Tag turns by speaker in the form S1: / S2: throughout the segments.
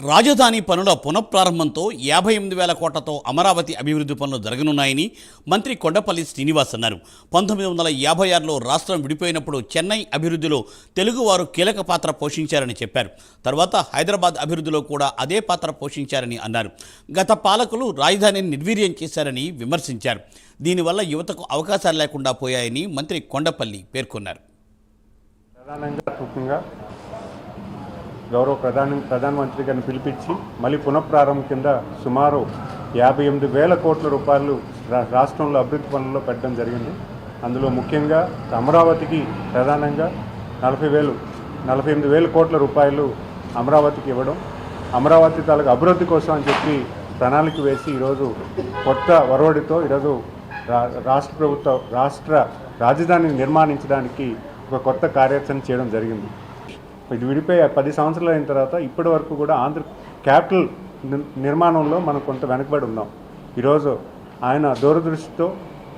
S1: రాజధాని పనుల పునఃప్రారంభంతో యాభై ఎనిమిది వేల కోట్లతో అమరావతి అభివృద్ధి పనులు జరగనున్నాయని మంత్రి కొండపల్లి శ్రీనివాస్ అన్నారు. పంతొమ్మిది వందల యాభై ఆరులో రాష్ట్రం విడిపోయినప్పుడు చెన్నై అభివృద్ధిలో తెలుగువారు కీలక పాత్ర పోషించారని చెప్పారు. తర్వాత హైదరాబాద్ అభివృద్ధిలో కూడా అదే పాత్ర పోషించారని అన్నారు. గత పాలకులు రాజధానిని నిర్వీర్యం చేశారని విమర్శించారు. దీనివల్ల యువతకు అవకాశాలు లేకుండా పోయాయని మంత్రి కొండపల్లి పేర్కొన్నారు.
S2: ప్రధానంగా గౌరవ ప్రధాన ప్రధానమంత్రి గారిని పిలిపించి మళ్ళీ పునఃప్రారంభం కింద సుమారు యాభై ఎనిమిది వేల కోట్ల రూపాయలు రా- రాష్ట్రంలో అభివృద్ధి పనుల్లో పెట్టడం జరిగింది. అందులో ముఖ్యంగా అమరావతికి ప్రధానంగా నలభై వేలు నలభై ఎనిమిది వేల కోట్ల రూపాయలు అమరావతికి ఇవ్వడం అమరావతి తాలూకు అభివృద్ధి కోసం అని చెప్పి ప్రణాళిక వేసి ఈరోజు కొత్త వరవడితో ఈరోజు రా- రాష్ట్ర ప్రభుత్వ రాష్ట్ర రాజధానిని నిర్మాణించడానికి ఒక కొత్త కార్యాచరణ చేయడం జరిగింది. ఇది విడిపోయి పది సంవత్సరాలు అయిన తర్వాత ఇప్పటి వరకు కూడా ఆంధ్ర క్యాపిటల్ నిర్- నిర్మాణంలో మనం కొంత వెనకబడి ఉన్నాం. ఈరోజు ఆయన దూరదృష్టితో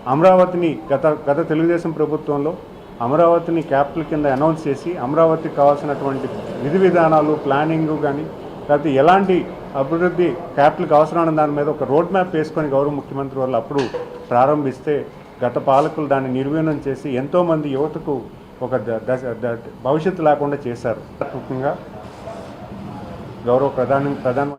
S2: అమరావతిని గత గత తెలుగుదేశం ప్రభుత్వంలో అమరావతిని క్యాపిటల్ కింద అనౌన్స్ చేసి అమరావతికి కావాల్సినటువంటి విధి విధానాలు ప్లానింగ్ కానీ లేకపోతే ఎలాంటి అభివృద్ధి క్యాపిటల్కి అవసరమైన దాని మీద ఒక రోడ్ మ్యాప్ వేసుకొని గౌరవ ముఖ్యమంత్రి వాళ్ళు అప్పుడు ప్రారంభిస్తే గత పాలకులు దాన్ని నిర్వీర్యం చేసి ఎంతోమంది యువతకు ఒక దశ భవిష్యత్తు లేకుండా చేశారు. ముఖ్యంగా గౌరవ ప్రధాని ప్రధాన